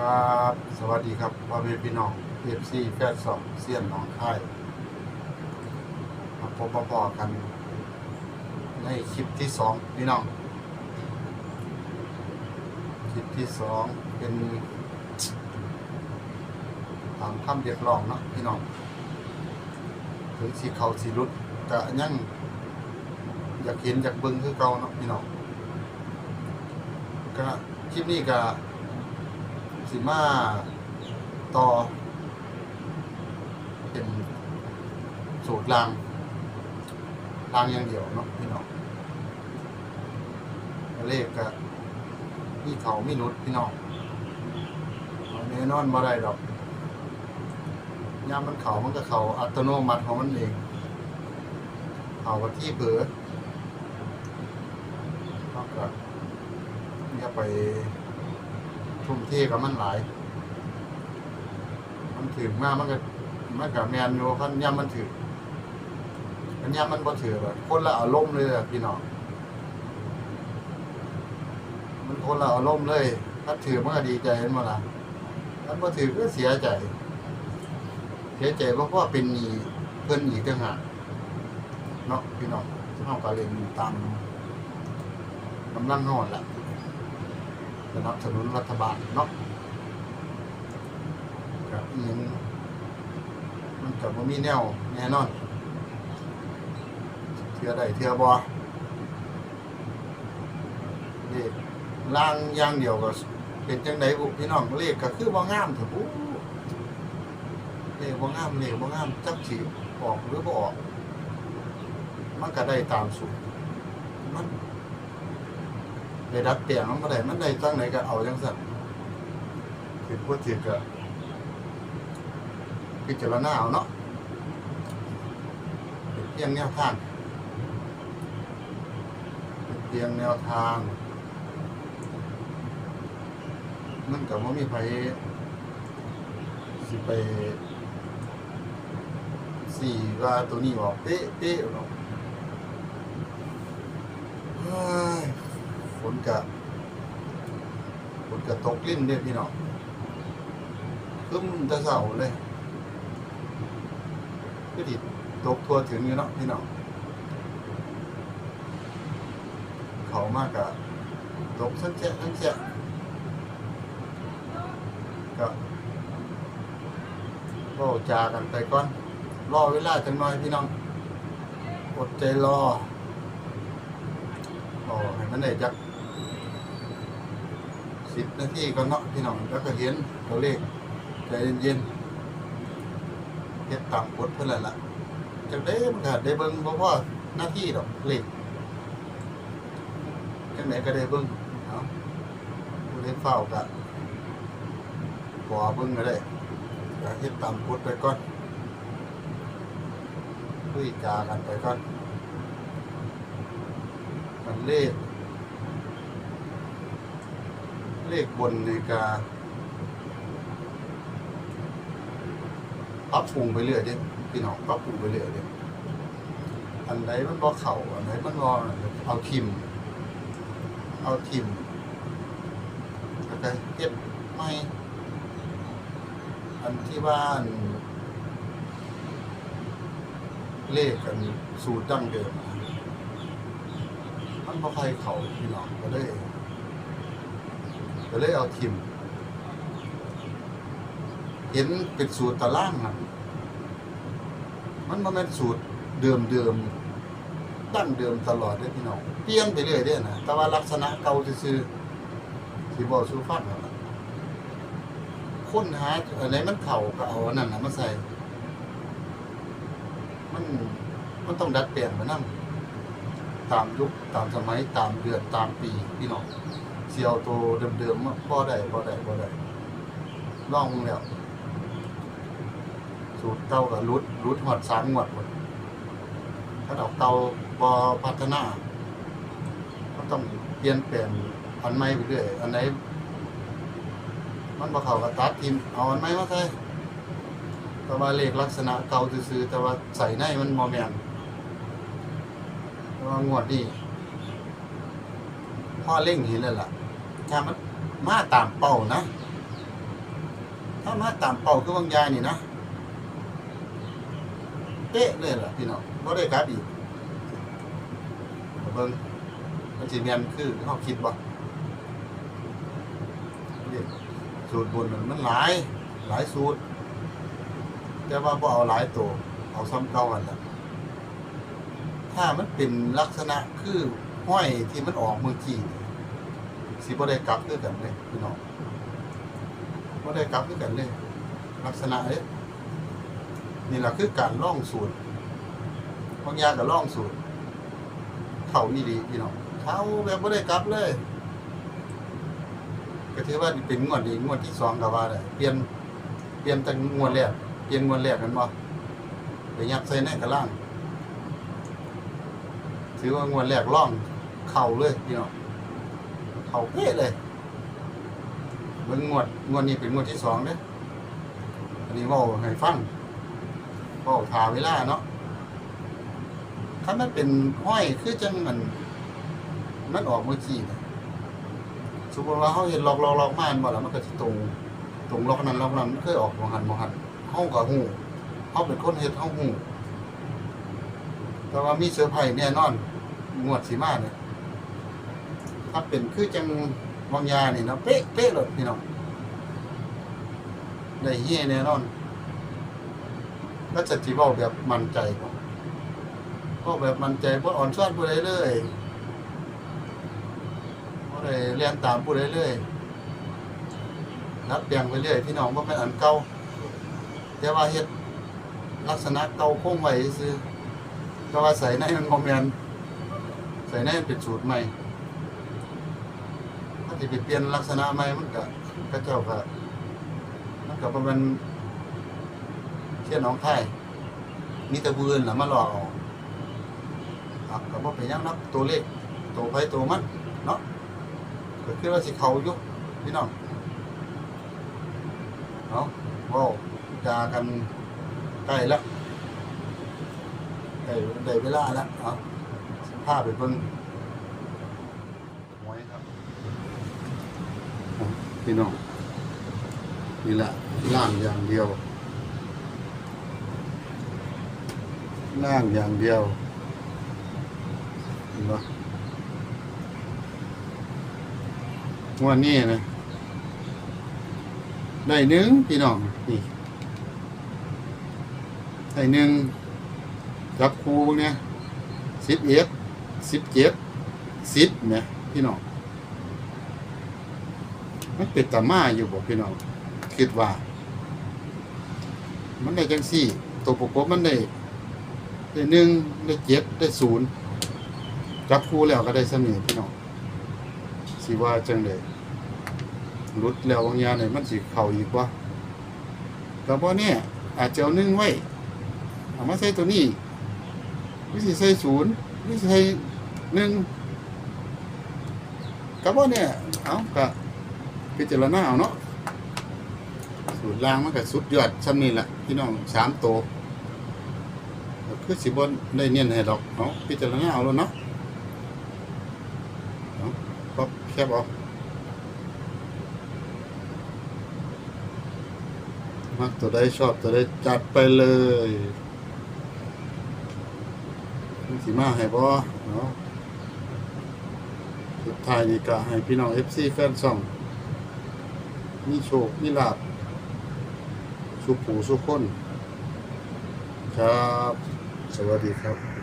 ครับ สวัสดีครับพ่อแม่พี่น้องเอฟซีแฟนสองเซียนหนองค่ายมาพบมาพอกัน ในคลิปที่สองพี่น้อง คลิปที่สองเป็นตามคำเรียกร้องเนาะพี่น้อง ถึงสีเขาสีรุดกะยังอยากเห็นอยากเบิ่งคือเก่าเนาะพี่น้องก็คลิปนี้ก็ สิมาต่อ เป็นสูตรลางลางอย่างเดียวเนาะพี่น้องเลขก็มีเขามีนุดพี่น้องเอาแน่นอนบ่ได้ดอกยามมันเขามันก็เขาอัตโนมัติของมันเองเขากับที่เผลอเขาก็อย่าไป ทุ่มเทกับมันหลาย มันถึงมากมันก็มันกับแมนอยู่คันย่ำมันถือคันย่ำมันบ่ถือแบบคนละอารมณ์เลยอะพี่น้องมันคนละอารมณ์เลยถ้าถือมันก็ดีใจเห็นบ่ล่ะถ้าบ่ถือก็เสียใจ เสียใจเพราะว่าเป็นหนีเพิ่นอีกต่างหากเนาะพี่น้องเฮาก็เล่นตามกำลังนอนแหละ สนับสนุนรัฐบาลเนาะกับอิหยังมันกับว่ามีแนวแน่นอนเทือใดเทือบอเลขล่างอย่างเดียวก็เป็นจังไดบุพี่น้องเลขก็คือบ่งามเถอะผู้เลขบ่งามเลขบ่งามจักสิออกหรือบ่ออก มันก็ได้ตามสูตรมัน ได้ดัดเปลี่ยนมันบ่ได้มันได้จังไหนก็เอาจังสั่นถือว่าถือก็พิจารณาเอาเนาะเป็นเพียงแนวทางเป็นเพียงแนวทาง มันก็บ่มีไผสิไปสี่ว่าตัวนี้บอกเป๊ะเป๊ะหรอกเฮ้ย ฝน กะฝนกะตกลิ้นเนี่ยพี่น้องคึ้มตะเสาเลยก็ดิตกทัวถึงอยู่เนาะพี่น้องเขามากกะตกทั้งแจ๊ะทั้งแจ๊ะก็ก็จากันไปก่อน รอเวลาจังหน่อยพี่น้องอดใจรอรอให้มันได้จัก สิบนาทีก็เนาะพี่น้องแล้วก็เห็นตัวเลขใจเย็นๆเฮ็ดตามกฎเพิ่อนแหละละจังได้มันก็ได้เบิ่งบ่พอหน้าที่ดอกเลขจังไดก็ได้เบิ่งเนาะผู้ใดเฝ้าก็ขอเบิ่งก็ได้ก็เฮ็ดตามกฎไปก่อนคุยจากันไปก่อนมันเลข เลขบนในการปรับปรุงไปเรื่อยเด้พี่น้องปรับปรุงไปเรื่อยเด้อันไหนมันบ่เข่าอันไหนมันบ่เอาทิม เอาทิมแล้วก็เฮ็ดใหม่อันที่ว่าน เลขกันสูตรดั้งเดิมอะมันบ่ใครเขาพี่น้องก็เลย ก็เลยเอาทิมเห็นเป็นสูตรตารางน่ะมันบ่แม่นสูตรเดิมเดิมๆดั้งเดิมตลอดเด้พี่น้องเปลี่ยนไปเรื่อยเด้นะแต่ว่าลักษณะเก่าซื่อๆสิบอกสูฟังนั่ะค้นหาอันไหนมันเข้าก็เอาอันนั้นนะมาใส่ มันมันต้องดัดแปลงมานํตามยุคตามสมัยตามเดือนตามปีพี่น้อง เสียวตัวเดิมๆมาบ่ได้บ่อได้บ่อได้ลองแล้วสูตรเก่ากับรุดรุดหอดสามงวดหมดถ้าเอาเก่าบ่พัฒนา ก็ต้องเปลี่ยนแปลงอันใหม่ไปเรื่อยอันไหนมันบ่เขากับตัดทีมเอาอันใหม่มาใส่แต่ว่าเลขลักษณะเก่าซื่อแต่ว่าใส่ในมันบ่แมนแต่ว่างวดนี้พ่อเล่งเห็นแล้วล่ะ ถ้ามันมาตามเป้านะ ถ้ามาตามเป้าคือบางยายนี่นะเป๊ะเลยล่ะพี่น้องบ่ได้กลับอีกเบิ่งมันสิแม่นคือเฮาคิดบ่สูตรบนมันหลายหลายสูตร แต่ว่าบ่เอาหลายตัวเอาซ้ำเก่ากันล่ะถ้ามันเป็นลักษณะคือห้อยที่มันออกเมื่อกี้นี่ สิบ่ได้กลับคือกันเลยพี่น้องบ่ได้กลับคือกันเลยลักษณะเอ๊ะนี่แหละคือการล่องสูตรบางอย่างก็ล่องสูตรเขานี่ดีพี่น้องเขาแบบบ่ได้กลับเลยก็ถือว่าเป็นงวดดีงวดที่สองก็ว่าได้เปลี่ยนเปลี่ยนจากงวดแรกเปลี่ยนงวดแรกกันบ่ไปยัดใส่ในกระล่างถือว่างวดแรกล่องเข่าเลยพี่น้อง เขาเป๊ะเลยเบิ่งงวดงวดนี้เป็นงวดที่สองเด้ออันนี้ว่าให้ฟังเว่าทาเวลาเนาะถ้ามันเป็นห้อยคือจังมัน มันออกเมื่อกี้นะสมมติว่าเขาเห็นล็อกล็อกล็อกมานบ่แล้วมันก็จะตรงตรงล็อกนั้นล็อกนั้นมันเคยออกมองหันมองหันเฮาก็ฮู้เฮาเป็นคนเฮ็ดเฮาฮู้แต่ว่ามีเซอร์ไพรส์แน่นอนงวดสีมาเนี่ย ถ้าเป็นคือจังวางยาเนี่ยเนาะเป๊ะเป๊ะเลยพี่น้องได้เฮียแน่นอนแล้วจะจีเว้าแบบมั่นใจบ่เว้าแบบมั่นใจบ่อ่อนซ้อนผู้ใดเลยบ่ได้เรียนตามผู้ใดเลยนับเปลี่ยนไปเรื่อยพี่น้องบ่แม่นอันเก่าแต่ว่าเฮ็ดลักษณะเก่าคงไว้ซื่อแต่ว่าใส่ในมันบ่แมนใส่ในมันเป็นสูตรใหม่ ถ้าจะไปเปลี่ยนลักษณะใหม่มันก็ก็เจ้าก็มันก็บ่แมันเช่นน้องไทยมีต่บืนล่ะมาหลอกเอาครับก็บ่เป็นยังนับตัวเลขตัวไปตัวมันเนาะก็คือว่าสิเขายู่พี่น้องเอาเว้าจากันใกล้แล้วใกล้ได้เวลาแล้วเอาสิพาไปเบิ่งหวยครับ พี่น้องนี่แหละล่างอย่างเดียว ล่างอย่างเดียวเห็นปะวันนี้นะได้หนึ่งพี่น้องนี่ได้หนึ่งจับครูเนี่ยสิบเอ็ดสิบเจ็ดสิบเนี่ยพี่น้อง มันเป็นตามาอยู่บ่พี่น้องคิดว่า มันได้จังสี่ ตัวประกบมันได้ได้หนึ่งได้เจ็ดได้ศูนย์จับคู่แล้วก็ได้เสมีพี่น้องสิว่าจังเลยรุดแล้วบางอย่างเนี่ยมันสิเข่าอีกว่าแต่ว่าเนี่ยอาจจะเอานึ่งไว้เอามาใส่ตัวนี้วิสิใส่ศูนย์วิสิใส่หนึ่งกับว่าเนี่ยเอากะ พิจารณาเอาเนาะสูตรล่างมันก็สุดยอดซ้ำนี่แหละพี่น้องสามโตคือสิบนได้เนียนให้ดอกเนาะพิจารณาเอาแล้วเนาะเนาะก็แคบเอามักตัวใดชอบตัวใดจัดไปเลยสิมาให้บ่เนาะสุดท้ายนี่ก็ให้พี่น้อง FC แฟนซ่อง มีโชค มีลาบสุขผูสุขคน ครับ สวัสดีครับ